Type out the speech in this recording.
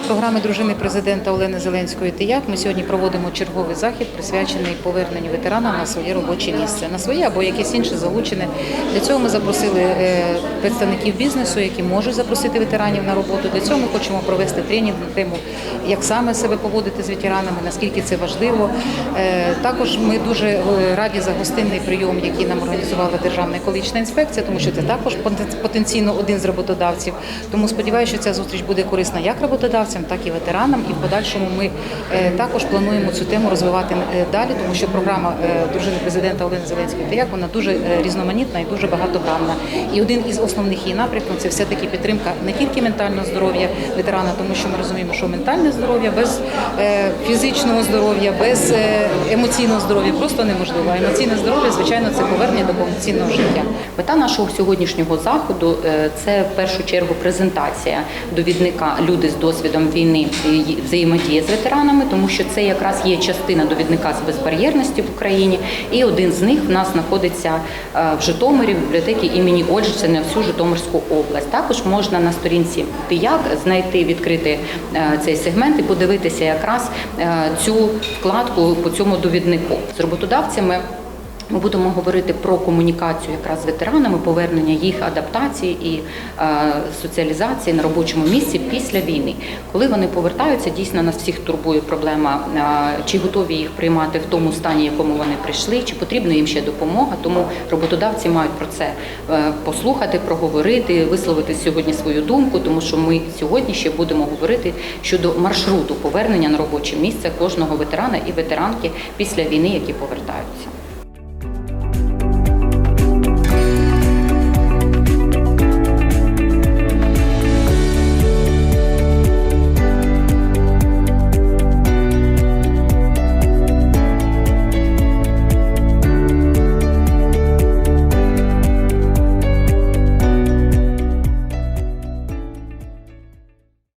програми дружини президента Олени Зеленської «Ти як» ми сьогодні проводимо черговий захід, присвячений поверненню ветерана на своє робоче місце, на своє або якесь інше залучене. Для цього ми запросили е, представників бізнесу, які можуть запросити ветеранів на роботу. Для цього ми хочемо провести тренінг на тему, як саме себе поводити з ветеранами, наскільки це важливо. Е, Також ми дуже е, раді за гостинний прийом, який нам організувала Державна екологічна інспекція, тому що це також потенційно один з роботодавців. Тому сподіваюся, що ця зустріч буде корисна як роботодавцям, так і ветеранам. І в подальшому ми е, також плануємо цю тему розвивати е, далі, тому що програма е, дружини президента Олени Зеленської «Ти як» вона дуже різноманітна і дуже багатогранна. І один із основних її напрямків це все таки підтримка не тільки ментального здоров'я ветерана, тому що ми розуміємо, що ментальне здоров'я без фізичного здоров'я, без емоційного здоров'я просто неможливо. А емоційне здоров'я, звичайно, це повернення до повноцінного життя. Мета нашого сьогоднішнього заходу це в першу чергу презентація довідника люди з досвідом війни і взаємодія з ветеранами, тому що це якраз є частина довідника з безбар'єрності в Україні. І один з них в нас знаходиться е, в Житомирі в бібліотекі імені Ольжи, це на всю Житомирську область. Також можна на сторінці «Тияк» знайти, відкрити е, цей сегмент і подивитися якраз е, цю вкладку по цьому довіднику з роботодавцями. Ми будемо говорити про комунікацію якраз з ветеранами, повернення їх адаптації і е, соціалізації на робочому місці після війни. Коли вони повертаються, дійсно нас всіх турбує проблема, е, чи готові їх приймати в тому стані, в якому вони прийшли, чи потрібна їм ще допомога. Тому роботодавці мають про це е, послухати, проговорити, висловити сьогодні свою думку, тому що ми сьогодні ще будемо говорити щодо маршруту повернення на робоче місце кожного ветерана і ветеранки після війни, які повертаються.